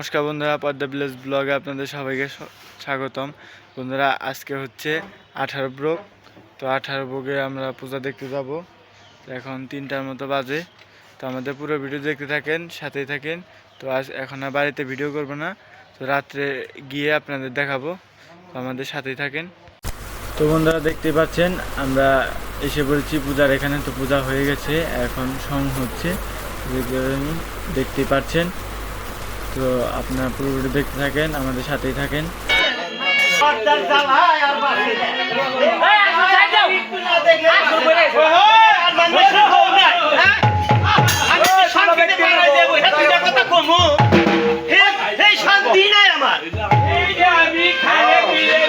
নমস্কার বন্ধুরা, পদ্মা ভিলেজ ব্লগে আপনাদের সবাইকে স্বাগতম। বন্ধুরা, আজকে হচ্ছে আঠারো ব্রোক তো আঠারো ব্রোকে আমরা পূজা দেখতে যাব। এখন তিনটার মতো বাজে। তো আমাদের পুরো ভিডিও দেখতে থাকেন, সাথেই থাকেন। তো আজ এখন আর বাড়িতে ভিডিও করব না। তো রাত্রে গিয়ে আপনাদের দেখাবো। তো আমাদের সাথেই থাকেন। তো বন্ধুরা, দেখতেই পাচ্ছেন, আমরা এসে পড়েছি পূজার এখানে। তো পূজা হয়ে গেছে, এখন সং হচ্ছে। দেখতে- পাচ্ছেন তো আপনারা পুরো ভিডিও দেখতে থাকেন আমাদের সাথেই থাকেন আমি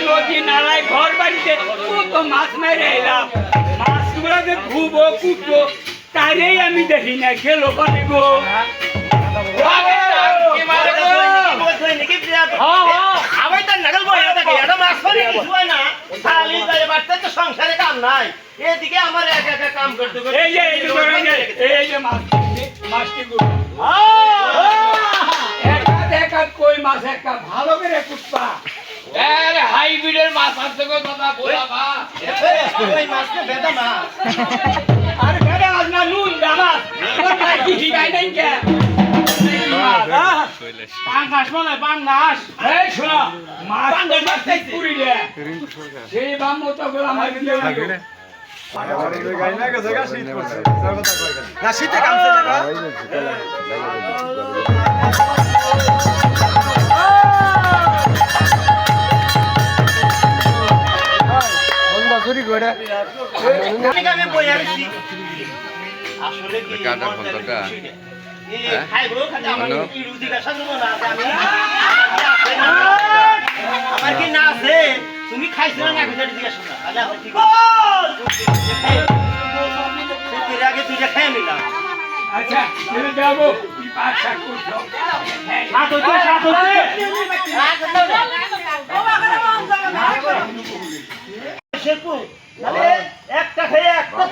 নদী নালায় ঘর বাড়িতে মাছ এলাম আমি দেখি না খেলো গেল পানি গো সংসারে কাম নাই এদিকে আমার এক একা কাম করতে করতে এই যে এই কই মাছ একটা ভালো করে কুটবা আরে হাইব্রিডের মাছ আছে ওই মাছটা বেদা মাছ আরে মাছ না নুন দা মাছ কি নাই কে? না শীতে কামছে বই আছি আসলে কি আমার? কি না কি না আছে তুমি খাইছো না খাইছো জিজ্ঞাসা না আরে আমার ঠিক আছে আগে তুইটা খেয়ে নিলাম আচ্ছা তুমি যাব কি পাশা করছ সাত হচ্ছে সাত হচ্ছে শেরপু একটা খেয়ে একটা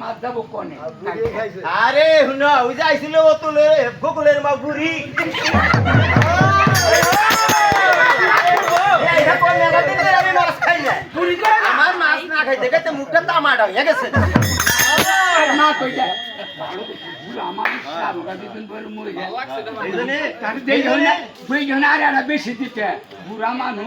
মাছ যাব কনে? আরে হুনা ওই যে আইছিল ও তোলে গোকুলের মা বুড়ি। আমার মাছ না খাইতে খাইতে মুখটা তামাটা হয়ে গেছে। মা কই যায়? বেশি দিতে। বুড়া মানুষ।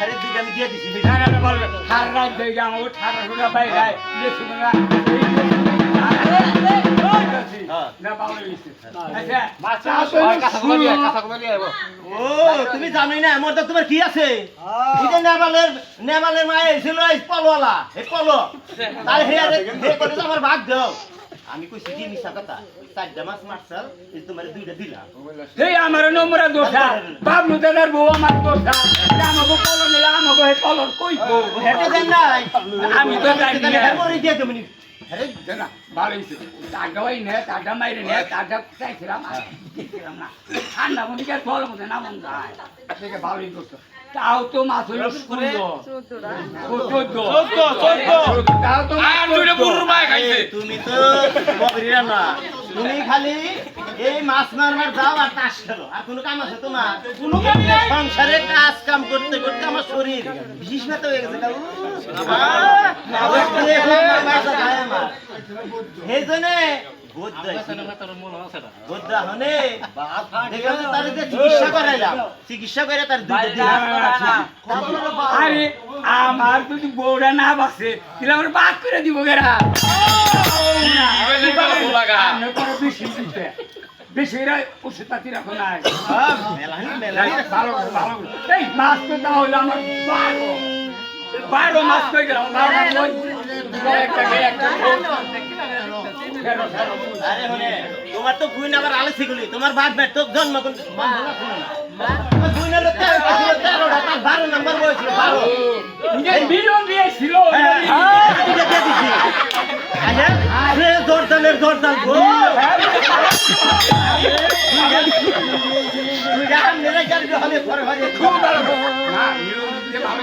আরে দুইটা আমি দিয়ে দিছি। বলবে যাও আচ্ছা তুমি জানোই না, আমার তো তোমার কি আছে? যে নেপালের নেপালের মায়ে এসেছিল এই পলওয়ালা, এই পল। তার হেয়ার আমার ভাগ দাও। আমি কইছি কি মিশা কথা। চারটা মাছ মারছাল তোমার দুইটা দিলাম। এই আমার নম্বরে দোষা। বাবলু দাদার বউ আমার দোষা। আমাকে কলম নিলে আমাকে হে কলম কই? হেঁটে দেন নাই। আমি তো জানি না। হ্যাঁ করে দিয়ে দেবনি আরে না ভালো হয়েছে টাকা ওই নে টাকা মাইরে নে টাকা চাইছিলাম আর দিচ্ছিলাম না। ঠান্ডা মধ্যে আর ফল মধ্যে না মন যায়। থেকে ভালোই করতো তাও তো মাছ তুমি তো বকরিরা না তুমি খালি এই মাছ মারবার যাও আর তাস খেলো। আর কোনো কাম আছে তোমার? কোনো কাম নেই। সংসারে কাজ কাম করতে করতে আমার শরীর বিশেষ ব্যথা হয়ে গেছে। কাকু। জন্যে আমার যদি বউরা না বাসে তাহলে আমার বাদ করে দিব গেরা বেশি ওষুধ পাতি রাখো নাই আহ, মেলানি মেলানি ভালো ভালো এই মাছ তো তাহলে আমার ভালো বারো গেলাম বারো একটা একটা ফেরো আরে তোমার তো বুইন আবার আলেসি গুলি তোমার বাপ বেট তো জন্ম কোন তোমার বুইন হলো তেরো তার বারো নাম্বার বয়স ছিল বারো নিজে মিলন দিয়েছিল হ্যাঁ, দিয়ে দিছি। আচ্ছা, সে জোরদালের জোরদাল গো। তুই যা, মেরে হলে পরে হলে। খুব ভালো না মিলন দিয়ে ভালো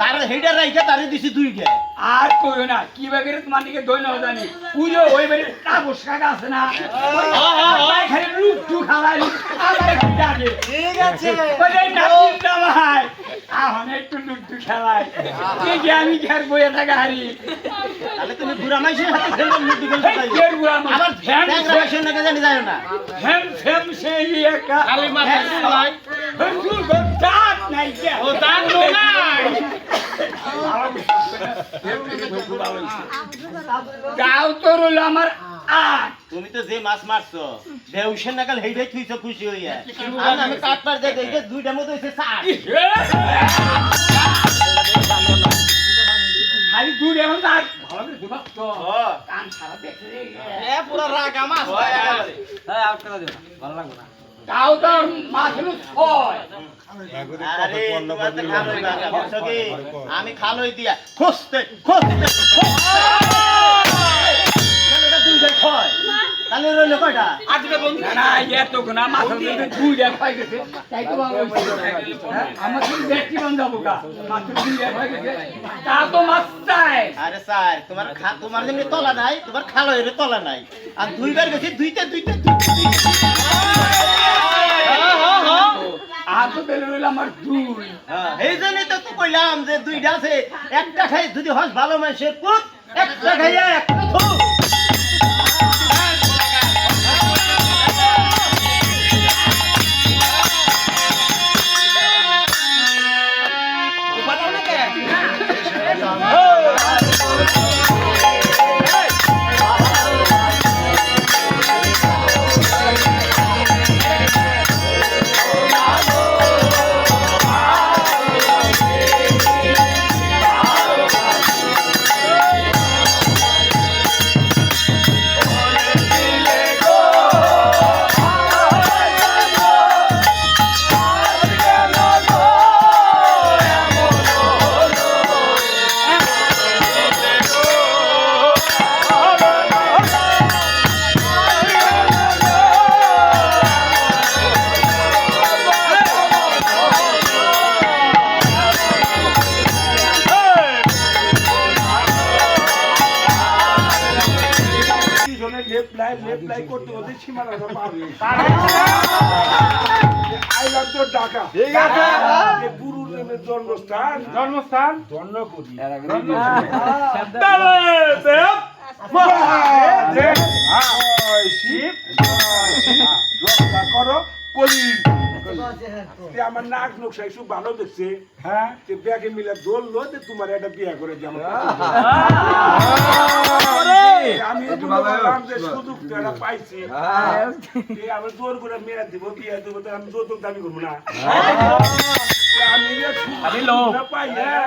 তার হেডা রাইখা তারে দিছি দুই গে আর কইও না কি বাগেরে তোমার দিকে দই না জানি। পুজো ওই বাড়ি কাগজ কাকা আছে না খালি রূপ টু খালাই আমার খালি ঠিক আছে। ওই যে নাতির জামাই আহন একটু লুটু খেলাই কি যে আমি ঘর বইয়ে থাকা হারি? তাহলে তুমি বুড়া হাতে কের বুড়া মানুষ? আবার ফ্যান মাইসের জানি যায় না। ফেম ফেম সেই একা। খালি মাথা চালাই হুজুর গো দাঁত নাই। ও দাঁত নাই। গাও তো রইল আমার তুমি তো যে মাছ মারছো বেউসের নাকাল হেইডাই থুইছো খুশি হইয়া। আর আমি কাট পার দেখ এই যে দুইটার হইছে চার। খালি দূর এখন আর ভালো করে দিবা তো। কান সারা দেখে এ পুরো রাগা মাছ তাও তো মাছ তো আমি খালোই দিয়া। খুঁজতে খুঁজতে দুইটাই খয় তাহলে রইল কয়টা? না এত না মাছ হলো দুই দেখ পাই গেছে। তাই তো ভালো হ্যাঁ? আমার তুমি দেখতে বন্ধ যাব গা মাছ দুই দেখ পাই গেছে। তা তো মাছ চাই। আরে স্যার তোমার খা- তোমার যেমনি তলা নাই তোমার খালোয়ের তলা নাই। আর দুইবার গেছি দুইটা দুইটা দুইটা আমার হ্যাঁ, এই জন্যই তো কইলাম যে একটা খাই যদি হস ভালো মানুষের পুত একটা খাইয়া একটা হয়ে ঢাকা ঠিক আছে গুরুর নামে জন্মস্থান জন্মস্থান? ধন্য করি শিব। রক্ষা করো কলির। আমার নাক নকশা সাইসু ভালো দেখছে হ্যাঁ? তে ব্যাগে মিলে ধরলো যে তোমার একটা বিয়ে করে যে আমার আমি যে সুযোগ পাইছি। আমি জোর করে মেয়ে দিব বিয়ে দিব আমি যৌতুক দাবি করব না। তে আমি হ্যাঁ,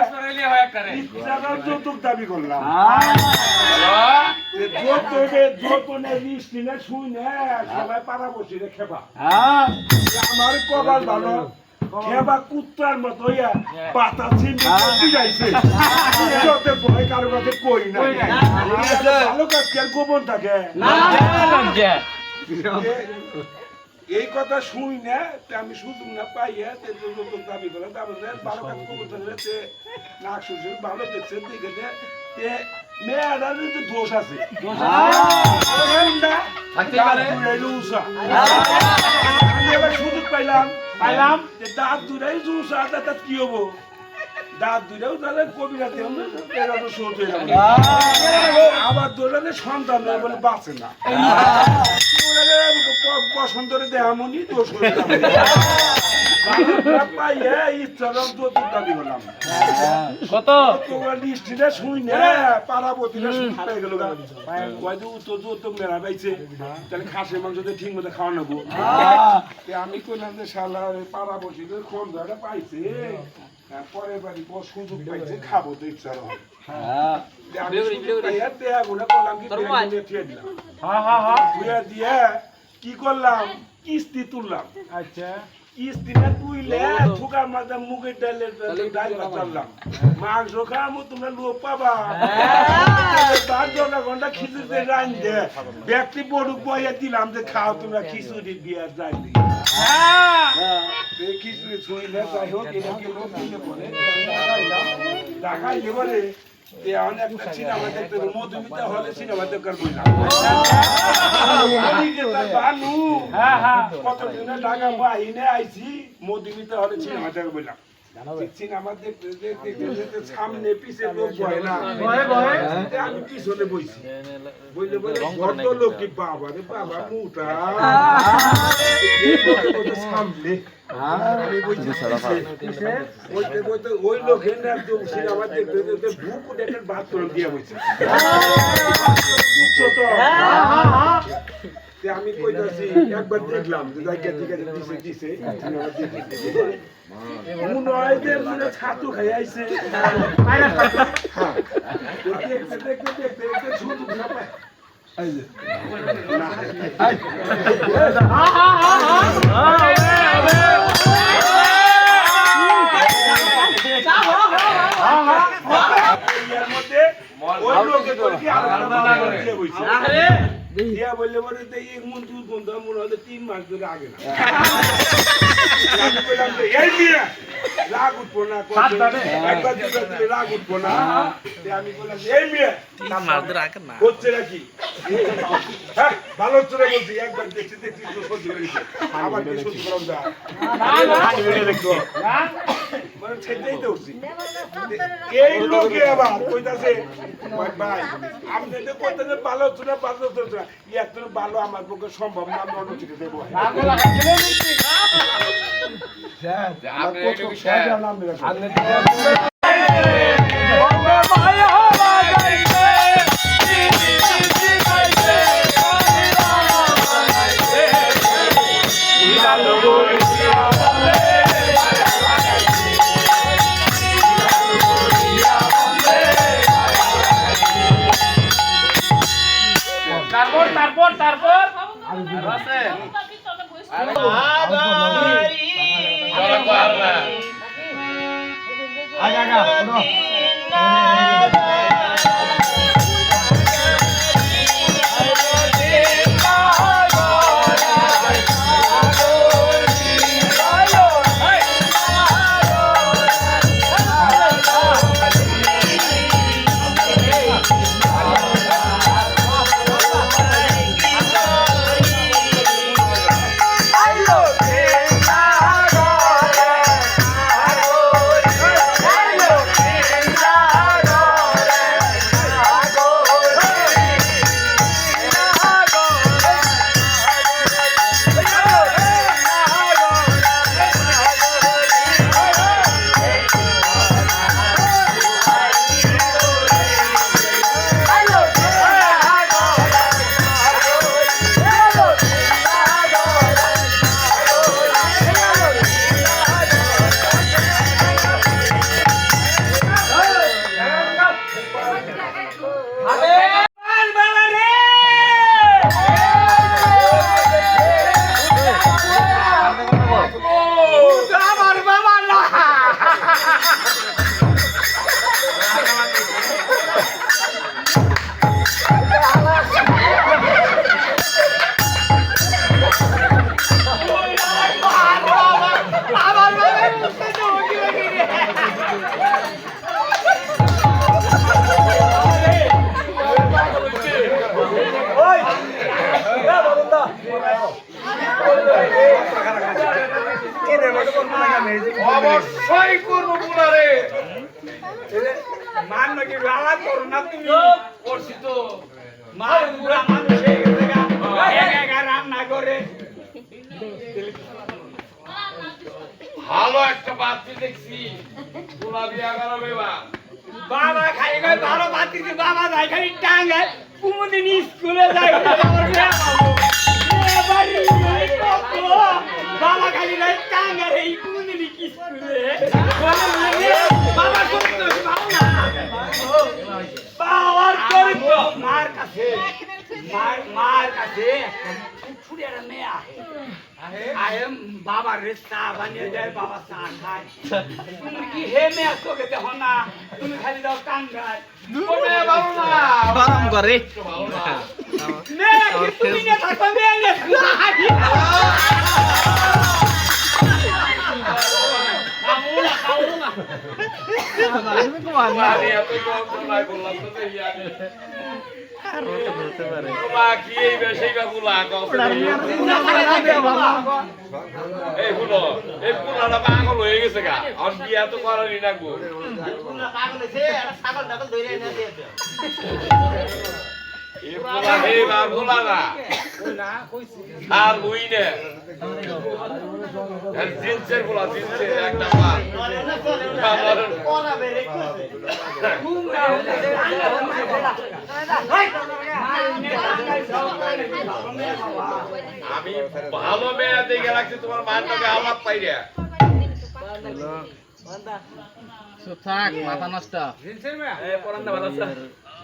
ইচ্ছাটাও যৌতুক দাবি করলাম না শুই না সবাই পাড়া বসি রে যে আমার কপাল ভালো খেবা কুত্তার মতো ইয়া পাতা ছিন্নি যাইছে যতে ভয় কারও কাছে কই না ভালো কাজ কি আর গোপন থাকে এ- এই কথা শুই না আমি শুধু না পাইয়া নতুন দাবি করে তারপরে বারো কাজ নাক ভালো দেখছে দেখে দে মেয়েটার কিন্তু দোষ আছে। আমি এবার সুযোগ পাইলাম। পাইলাম। দাঁত দুটাই জুস আর দাঁত কি হব? দাঁত দুটাও তাহলে হয়ে যাবে। আবার সন্তান নয় বলে বাঁচে না। বসন্তরে দেহামনি দোষ হয়ে যাবে। কত? লিস্টিটা শুই না গেল পাইছে তাহলে খাসির মাংস ঠিক মতো খাওয়া নেব। আমি কইলাম যে শালা পাড়াপতিদের কোন পাইছে। পরের বাড়ি বস সুযোগ পাইছে খাব তো ইচ্ছা হয়। দিয়ে কি করলাম? কিস্তি তুললাম। আচ্ছা। কিস্তি না তুইলে ঠুকার মাথা মুগের ডালের ডাল বাতালাম মাংস খামো তোমরা লোক পাবা। তার জন্য ঘণ্টা খিচুড়িতে দে। ব্যক্তি বড়ুক বইয়া দিলাম যে খাও তোমরা খিচুড়ি বিয়ার খিচুড়ি ছুঁইলে যাই হোক এটা কি লোক বলে দেখাইলে বলে একটা সিনেমা দেখতে মধুমিতা হলে সিনেমা দেখার বললাম কতদিনে ঢাকা বাহিনে আইছি মধুমিতা হলে সিনেমা দেখে বললাম সামনে পিছে লোক বয় না। আমি পিছনে বইছি? বইলে বলে কত লোক কি বাবা রে বাবা মুটা। এই লোকে বলে সামনে। আমি বইছি পিছে। বইতে বইতে ওই লোকে না একদম সিনেমা দেখতে দেখতে বুক দিয়ে বইছে। আমি কইতাছি একবার দেখলাম যে জায়গা দিছে দিছে। মনে হয় মানে ছাতু খাই আইছে হ্যাঁ। দেখতে দেখতে দেখতে দেখতে শুধু না পায় মধ্যে ওই লোকে দিয়ে বললে পরে তো এই মন দুধ বন্ধ মনে হয় তিন মাস ধরে আগে না। আমি বললাম যে, এই মেয়ে, রাগ উঠবো না একবার দুবার দিলে রাগ উঠবো না। আমি বললাম যে, এই মেয়ে, হচ্ছে নাকি? হ্যাঁ ভালো না বলছি একবার দেখছি দেখছি তো সহ্য করে গেছে। আবার কি সহ্য করাম যা মানে ছেড়েই তো উঠছি এই লোকে আবার কইতাছে ভাই আপনি তো কইতাছে ভালো হচ্ছে না ভালো না। আমার পক্ষে সম্ভব না আমি অন্য চিঠি দেবো। কত তারপর আগা দিলাম। অবশ্যই করব মান নাকি লালা কর না তুমি? করছি তো। গেছে গা। হ্যাঁ। রান্না করে ভালো একটা বাতি দেখছি। গোলাপি আগারো বেবা বাবা খাই ভালো বাতি বাবা যাই খাই টাঙ্গায়। কুমুদিন স্কুলে যাই আহে বাবার রে চা বানিয়ে দেয় বাবা চা খায় তুমি কি হে মেয়ে তোকে দেখো না তুমি খালি দাও টাঙ্গায় গরম করে মেয়ে কি তুমি নিয়ে থাকো মেয়ে নিয়ে পাগল হয়ে গেছে গা। আর বিয়া তো করারই একটা ছাগল ধরে আর জিন্সের বুলা, জিন্সের একটা আমি ভালো মেয়ে দেখে রাখছি তোমার মায়ের নামে আলাপ পাই রে থাক মাথা নষ্ট। মেয়া না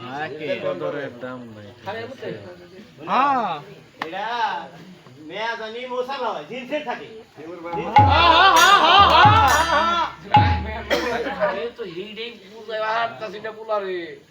রে বর্ষা মেয়া হয়ে। হয় আমরা থাকে। বাবা গো এই যে, বাবা রে আচ্ছা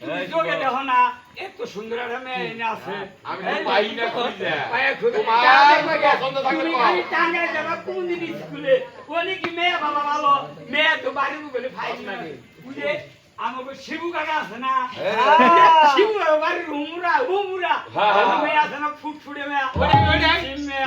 হ্যাঁ হ্যাঁ তুমি চোখে দেখো না এত সুন্দর একটা মেয়ে এনে আছে। আমি পাই না তুমি খালি টাঙ্গাই যাবা কোনদিন স্কুলে? বলি কি মেয়ে বাবা ভালো। মেয়ে তো বাড়ির বলে ফাইল লাগে বুঝে আমাকে শিবু কাকা আছে না? শিবু বাড়ির হুমুরা হুমুরা হ্যাঁ, হ্যাঁ, হ্যাঁ। মেয়ে আছে না ফুটফুটে মেয়ে। ওরে, ওরে। সিম মেয়ে।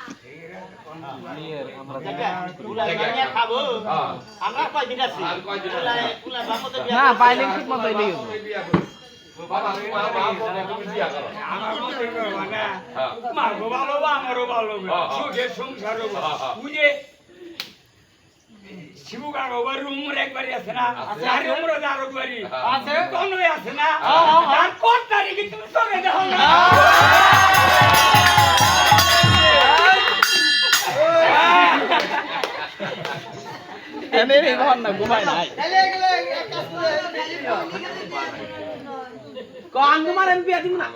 না পাইলে ঠিক মতো এলেই হ্যাঁ। মারবো ভালো আমারও ভালো। হ্যাঁ, হ্যাঁ। সুখে সংসারও। হ্যাঁ, হ্যাঁ। বুঝে শিবু কাকা ওবার একবারই আছে না। আর রুমের আরও বাড়ি হ্যাঁ। আছে কোনই আছে না? হ্যাঁ, হ্যাঁ, আর কোন তারিখে তুমি চলে দেখো না? রে ঘর না ঘুমাই নাই। কন তোমার আমি বিয়া না।